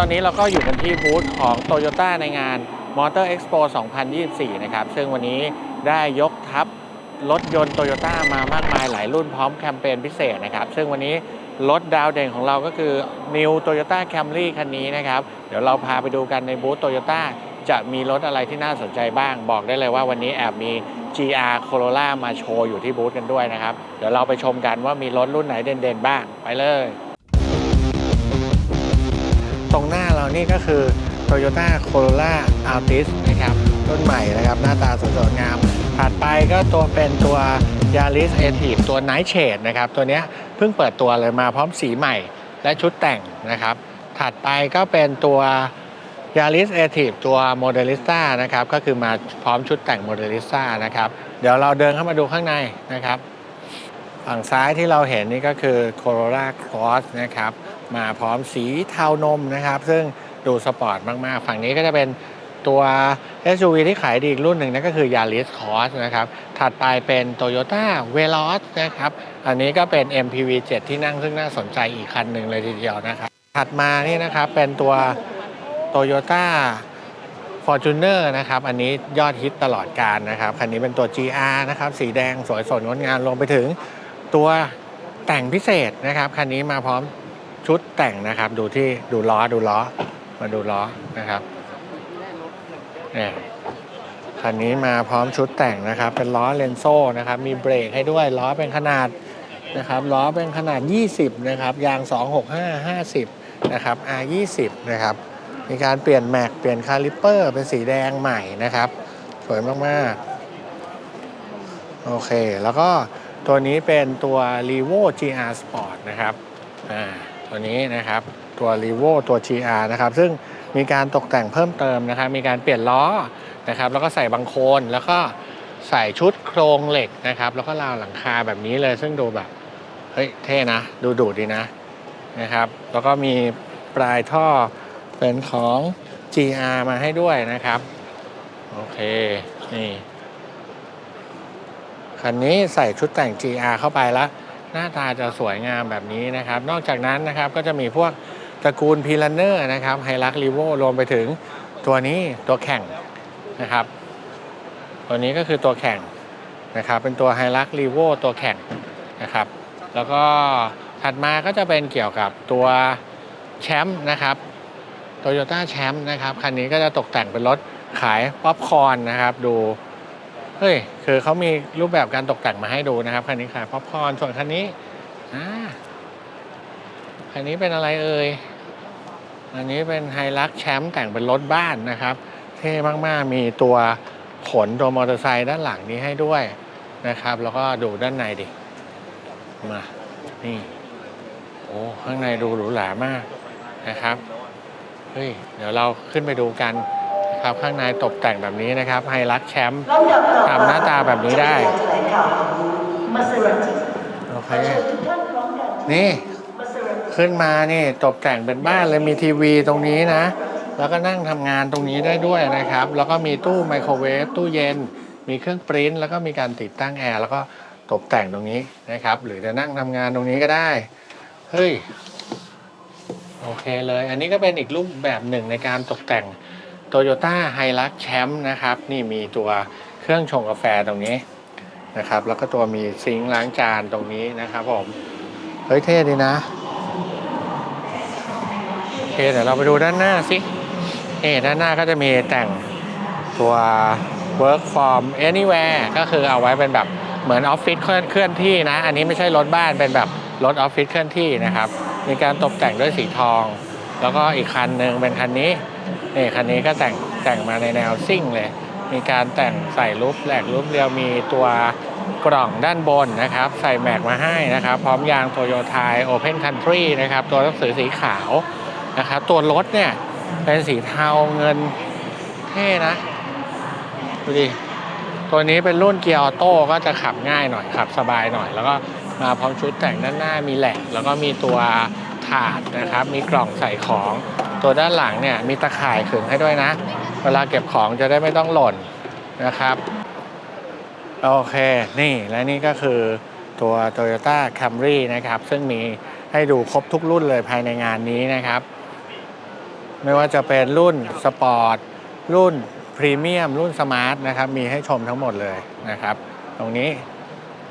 ตอนนี้เราก็อยู่กันที่บูธของ Toyota ในงาน Motor Expo 2024 นะครับ ซึ่งวันนี้ได้ยกทัพรถยนต์ Toyota มามากมายหลายรุ่นพร้อมแคมเปญพิเศษนะครับ ซึ่งวันนี้รถดาวเด่นของเราก็คือ New Toyota Camry คันนี้นะครับ เดี๋ยวเราพาไปดูกันในบูธ Toyota จะมีรถอะไรที่น่าสนใจบ้าง บอกได้เลยว่าวันนี้แอบมี GR Corolla มาโชว์อยู่ที่บูธกันด้วยนะครับ เดี๋ยวเราไปชมกันว่ามีรถรุ่นไหนเด่นๆบ้างไปเลย ตรงหน้าเรานี่ก็คือ Toyota Corolla Altis นะครับ รุ่นใหม่นะครับ หน้าตาสวยสดงาม ถัดไปก็ตัวเป็นตัว Yaris a t i v e ตัว Night Shade นะครับ ตัวนี้เพิ่งเปิดตัวเลยมาพร้อมสีใหม่และชุดแต่งนะครับ ถัดไปก็เป็นตัว Yaris a t i v e ตัว Modelista นะครับ ก็คือมาพร้อมชุดแต่ง Modelista นะครับ เดี๋ยวเราเดินเข้ามาดูข้างในนะครับ ฝั่งซ้ายที่เราเห็นนี่ก็คือ Corolla Cross นะครับ มาพร้อมสีเทานมนะครับ ซึ่งดูสปอร์ตมาก ๆ ฝั่งนี้ก็จะเป็นตัว SUV ที่ขายดีอีกรุ่นหนึ่งนั่นก็คือ Yaris Cross นะครับ ถัดไปเป็น Toyota Veloz นะครับ อันนี้ก็เป็น MPV 7 ที่นั่งซึ่งน่าสนใจอีกคันหนึ่งเลยทีเดียวนะครับ ถัดมานี่นะครับเป็นตัว Toyota Fortuner นะครับ อันนี้ยอดฮิตตลอดการนะครับ คันนี้เป็นตัว GR นะครับ สีแดงสวยสดงดงามรวมไปถึงตัวแต่งพิเศษนะครับ คันนี้มาพร้อม ชุดแต่งนะครับ ดูที่ดูล้อดูล้อ มาดูล้อนะครับเนี่ยคันนี้มาพร้อมชุดแต่งนะครับ เป็นล้อเลนโซ่นะครับ มีเบรกให้ด้วยล้อเป็นขนาดนะครับล้อเป็นขนาด 20 นะครับ ยาง 265 50 นะครับ R20 นะครับ มีการเปลี่ยนแม็กเปลี่ยนคาลิปเปอร์ เป็นสีแดงใหม่นะครับ สวยมาก ๆ โอเค แล้วก็ตัวนี้เป็นตัว r e v o GR Sport นะครับ อ่า ตัวนี้นะครับตัว r e v o ตัว GR นะครับ ซึ่งมีการตกแต่งเพิ่มเติมนะครับ มีการเปลี่ยนล้อนะครับ แล้วก็ใส่บังโคลนแล้วก็ใส่ชุดโครงเหล็กนะครับ แล้วก็ราวหลังคาแบบนี้เลยซึ่งดูแบบเฮ้ยเท่นะ ดูดูดีนะนะครับ แล้วก็มีปลายท่อเป็นของ GR มาให้ด้วยนะครับ โอเค นี่ คันนี้ใส่ชุดแต่ง GR เข้าไปแล้ว หน้าตาจะสวยงามแบบนี้นะครับ นอกจากนั้นนะครับก็จะมีพวกตระกูลพีลันเนอร์นะครับไฮรักรีโวรวมไปถึงตัวนี้ตัวแข่งนะครับ ตัวนี้ก็คือตัวแข่งนะครับ เป็นตัวไฮรักรีโวตัวแข่งนะครับ แล้วก็ถัดมาก็จะเป็นเกี่ยวกับตัวแชมป์นะครับโตโยต้าแชมป์นะครับ คันนี้ก็จะตกแต่งเป็นรถขายป๊อปคอร์นนะครับ ดู เฮ้ย คือเขามีรูปแบบการตกแต่งมาให้ดูนะครับ คันนี้ขายป๊อปคอร์นส่วนคันนี้อ่าคันนี้เป็นอะไรเอ่ย อันนี้เป็นไฮรักแชมป์แต่งเป็นรถบ้านนะครับ เท่มากๆ มีตัวขนตัวมอเตอร์ไซค์ด้านหลังนี้ให้ด้วยนะครับ แล้วก็ดูด้านในดิ มา นี่ โอ้ ข้างในดูหรูหรามากนะครับ เฮ้ย เดี๋ยวเราขึ้นไปดูกัน ครับข้างในตกแต่งแบบนี้นะครับไฮรักแชมป์ทำหน้าตาแบบนี้ได้โอเคนี่ขึ้นมานี่ตกแต่งเป็นบ้านเลยมีทีวีตรงนี้นะ แล้วก็นั่งทำงานตรงนี้ได้ด้วยนะครับ แล้วก็มีตู้ไมโครเวฟตู้เย็น มีเครื่องปริ้นท์แล้วก็มีการติดตั้งแอร์แล้วก็ตกแต่งตรงนี้นะครับ หรือจะนั่งทำงานตรงนี้ก็ได้ เฮ้ย โอเคเลย อันนี้ก็เป็นอีกรูปแบบหนึ่งในการตกแต่ง Toyota h i l u x Champ นะครับ นี่มีตัวเครื่องชงกาแฟตรงนี้นะครับ แล้วก็ตัวมีซิงค์ล้างจานตรงนี้นะครับผม เฮ้ยเท่ดีนะ โอเคเดี๋ยวเราไปดูด้านหน้าสินี่ด้านหน้าก็จะมีแต่งตัว work from anywhere ก็คือเอาไว้เป็นแบบเหมือนออฟฟิศเคลื่อนที่นะ อันนี้ไม่ใช่รถบ้านเป็นแบบรถออฟฟิศเคลื่อนที่นะครับ มีการตกแต่งด้วยสีทอง แล้วก็อีกคันหนึ่งเป็นคันนี้ นี่คันนี้ก็แต่งแต่งมาในแนวซิ่งเลย มีการแต่งใส่รูปแหลกรูปเรียวมีตัวกล่องด้านบนนะครับ ใส่แม็กมาให้นะครับ พร้อมยางโตโยต้าโอเพนคันทรีนะครับ ตัวหนังสือสีขาวนะครับตัวรถเนี่ยเป็นสีเทาเงินเท่นะ ดูดิ ตัวนี้เป็นรุ่นเกียร์ออโต้ก็จะขับง่ายหน่อยขับสบายหน่อย แล้วก็มาพร้อมชุดแต่งด้านหน้ามีแหลกแล้วก็มีตัวถาดนะครับ มีกล่องใส่ของ ตัวด้านหลังเนี่ยมีตะข่ายขึงให้ด้วยนะ เวลาเก็บของจะได้ไม่ต้องหล่นนะครับ โอเค นี่และนี่ก็คือตัว Toyota Camry นะครับ ซึ่งมีให้ดูครบทุกรุ่นเลยภายในงานนี้นะครับ ไม่ว่าจะเป็นรุ่นสปอร์ต รุ่นพรีเมียม รุ่นสมาร์ทนะครับ มีให้ชมทั้งหมดเลยนะครับ ตรงนี้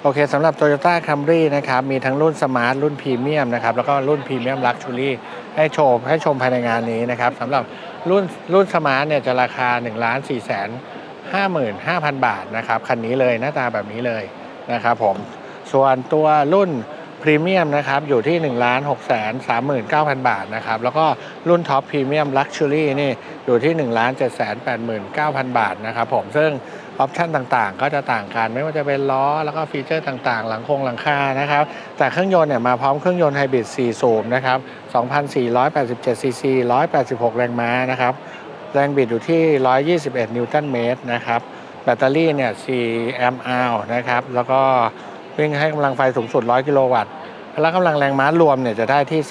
โอเคสำหรับ Toyota Camry นะครับ มีทั้งรุ่นสมาร์ทรุ่นพรีเมียมนะครับ แล้วก็รุ่นพรีเมียมลักชัวรี่ ให้ชมให้ชมภายในงานนี้นะครับสำหรับรุ่นรุ่นสมาร์ทเนี่ยจะราคา 1 4 5 5 5 0 0 0 บาทนะครับคันนี้เลยหน้าตาแบบนี้เลยนะครับผมส่วนตัวรุ่น พรีเมียมนะครับอยู่ที่ 1 6 3 9 0 0 0 บาทนะครับแล้วก็รุ่นท็อปพรีเมียมลักชัวรี่นี่อยู่ที่ 1 7 8 9 0 0 0 บาทนะครับผมซึ่งออปชันต่างๆ ก็จะต่างกันไม่ว่าจะเป็นล้อ แล้วก็ฟีเจอร์ต่างๆ หลังคงหลังคานะครับ แต่เครื่องยนต์เนี่ยมาพร้อมเครื่องยนต์ไฮบริด4สูบนะครับ 2,487 ซีซี 186 แรงม้านะครับ แรงบิดอยู่ที่ 121 นิวตันเมตรนะครับ แบตเตอรี่เนี่ย 4 แอมป์อนะครับ แล้วก็ วิ่งให้กำลังไฟสูงสุด 100 กิโลวัตต์พละกำลังแรงม้ารวมเนี่ยจะได้ที่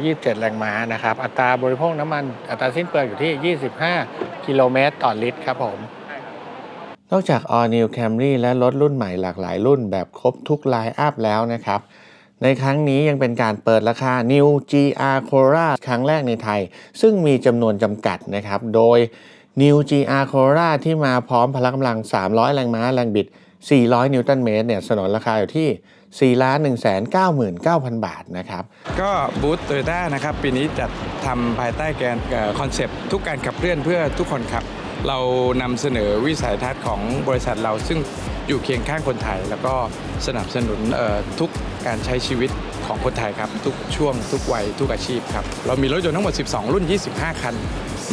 227 แรงม้านะครับ อัตราบริโภคน้ำมันอัตราสิ้นเปลืองอยู่ที่ 25 กิโลเมตรต่อลิตรครับผม นอกจาก All New Camry และรถรุ่นใหม่หลากหลายรุ่นแบบครบทุกไลน์อัพแล้วนะครับ ในครั้งนี้ยังเป็นการเปิดราคา New GR Corolla ครั้งแรกในไทย ซึ่งมีจำนวนจำกัดนะครับ โดย New GR Corolla ที่มาพร้อมพละกำลัง 300 แรงม้าแรงบิด 400 นิวตันเมตรเนี่ยสนนราคาอยู่ที่ 4 1 9 9 0 0 0 บาทนะครับ ก็บูธโตโยต้านะครับ ปีนี้จัดทำภายใต้แกนคอนเซปต์ทุกการขับเคลื่อนเพื่อทุกคนครับ เรานำเสนอวิสัยทัศน์ของบริษัทเราซึ่ง อยู่เคียงข้างคนไทย แล้วก็สนับสนุนทุกการใช้ชีวิตของคนไทยครับ ทุกช่วงทุกวัยทุกอาชีพครับ เรามีรถยนต์ทั้งหมด 12 รุ่น 25 คัน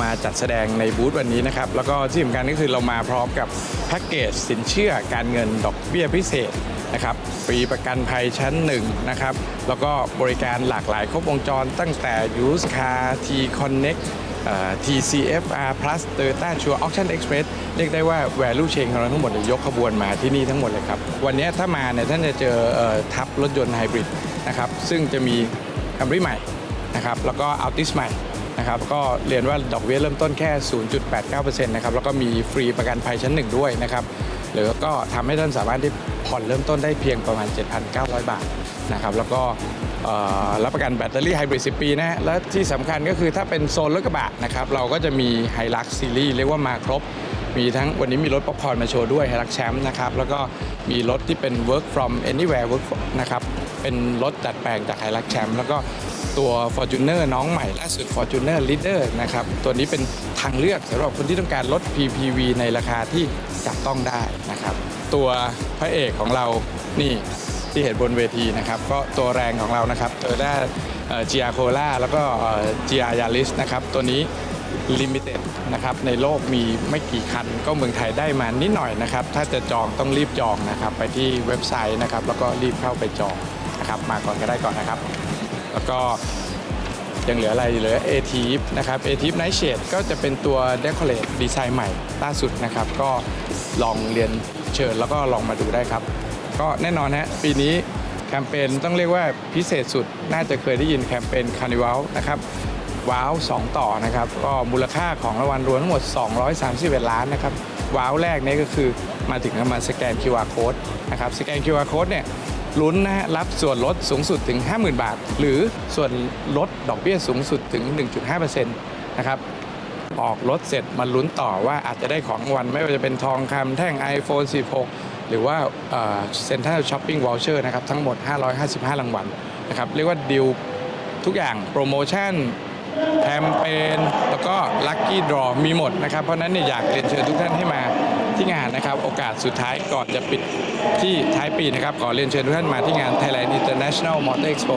มาจัดแสดงในบูธวันนี้นะครับ แล้วก็ที่สำคัญก็คือเรามาพร้อมกับแพ็กเกจสินเชื่อการเงินดอกเบี้ยพิเศษนะครับฟรีประกันภัยชั้น1นะครับแล้วก็บริการหลากหลายครบวงจรตั้งแต่ Use Car T Connect เอ่อ TCFR Plus Toyota Sure Auction Express เรียกได้ว่า value chain ของเราทั้งหมดเนี่ยยกขบวนมาที่นี่ทั้งหมดเลยครับ วันนี้ถ้ามาเนี่ยท่านจะเจออทับรถยนต์ไฮบริดนะครับซึ่งจะมี Camry ใหม่นะครับแล้วก็ Altis ใหม่นะครับก็เรียนว่าดอกเบี้ยเริ่มต้นแค่ 0.89%นะครับแล้วก็มีฟรีประกันภัยชั้นหนึ่งด้วยนะครับหรือก็ทำให้ท่านสามารถที่ผ่อนเริ่มต้นได้เพียงประมาณ 7,900 บาทนะครับแล้วก็ รับประกันแบตเตอรี่ไฮบริด 10 ปีนะฮะและที่สำคัญก็คือถ้าเป็นโซนรถกระบะนะครับ เราก็จะมีไฮลักซีรีส์เรียกว่ามาครบ มีทั้งวันนี้มีรถป๊อปคอร์นมาโชว์ด้วยไฮลักแชมป์นะครับ แล้วก็มีรถที่เป็น work from anywhere work from นะครับ เป็นรถดัดแปลงจากไฮลักแชมป์แล้วก็ตัว Fortuner น้องใหม่ล่าสุด Fortuner Leader นะครับ ตัวนี้เป็นทางเลือกสำหรับคนที่ต้องการรถ PPV ในราคาที่จับต้องได้นะครับ ตัวพระเอกของเรานี่ ที่เห็นบนเวทีนะครับ ก็ตัวแรงของเรานะครับ Toyota เอ่อ GR Corolla แล้วก็เอ่อ GR Yaris นะครับ ตัวนี้ลิมิเต็ดนะครับในโลกมีไม่กี่คัน ก็เมืองไทยได้มานิดหน่อยนะครับ ถ้าจะจองต้องรีบจองนะครับ ไปที่เว็บไซต์นะครับ แล้วก็รีบเข้าไปจองนะครับ มาก่อนก็ได้ก่อนนะครับ แล้วก็ยังเหลืออะไรเหลือ a t i p นะครับ a t i p Night Shade ก็จะเป็นตัว Decorate ดีไซน์ใหม่ล่าสุดนะครับ ก็ลองเรียนเชิญแล้วก็ลองมาดูได้ครับ ก็แน่นอนฮะปีนี้แคมเปญต้องเรียกว่าพิเศษสุดน่าจะเคยได้ยินแคมเปญ Carnival นะครับว้าว 2 ต่อนะครับ ก็มูลค่าของรางวัลรวมทั้งหมด 231 ล้านนะครับ ว้าวแรกเนี่ยก็คือมาถึงก็มาสแกน QR code นะครับ สแกน QR code เนี่ยลุ้นนะฮะรับส่วนลดสูงสุดถึง 50,000 บาท หรือส่วนลดดอกเบี้ยสูงสุดถึง 1.5%นะครับออกรถเสร็จมาลุ้นต่อว่าอาจจะได้ของรางวัลไม่ว่าจะเป็นทองคำแท่ง iPhone 16 หรือว่าเซ็นทรัลช้อปปิ้งวอลเชอร์นะครับทั้งหมด 555 รางวัลนะครับเรียกว่าดิวทุกอย่างโปรโมชั่นแคมเปญแล้วก็ลัคกี้ดรอมีหมดนะครับ เพราะฉะนั้นเนี่ยอยากเรียนเชิญทุกท่านให้มาที่งานนะครับ โอกาสสุดท้ายก่อนจะปิดที่ท้ายปีนะครับ ขอเรียนเชิญทุกท่านมาที่งาน Thailand International Motor Expo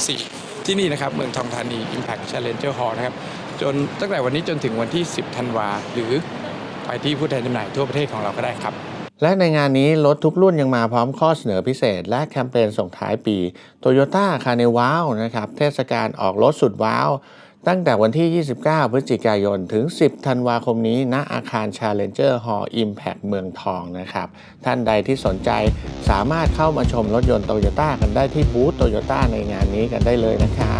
2024 ที่นี่นะครับเมืองทองธานี Impact Challenger Hall นะครับ จนตั้งแต่วันนี้จนถึงวันที่ 10 ธันวาหรือไปที่ผู้แทนจำหน่ายทั่วประเทศของเราก็ได้ครับ และในงานนี้รถทุกรุ่นยังมาพร้อมข้อเสนอพิเศษ และแคมเปญส่งท้ายปี Toyota c a r n i v a l นะครับ เทศกาลออกรถสุดว้าว ตั้งแต่วันที่ 29 พฤศจิกายน ถึง 10 ธันวาคมนี้ณอาคาร Challenger Hall Impact เมืองทองนะครับ ท่านใดที่สนใจสามารถเข้ามาชมรถยนต์โตโยต้ากันได้ที่บูธโตโยต้าในงานนี้กันได้เลยนะครับ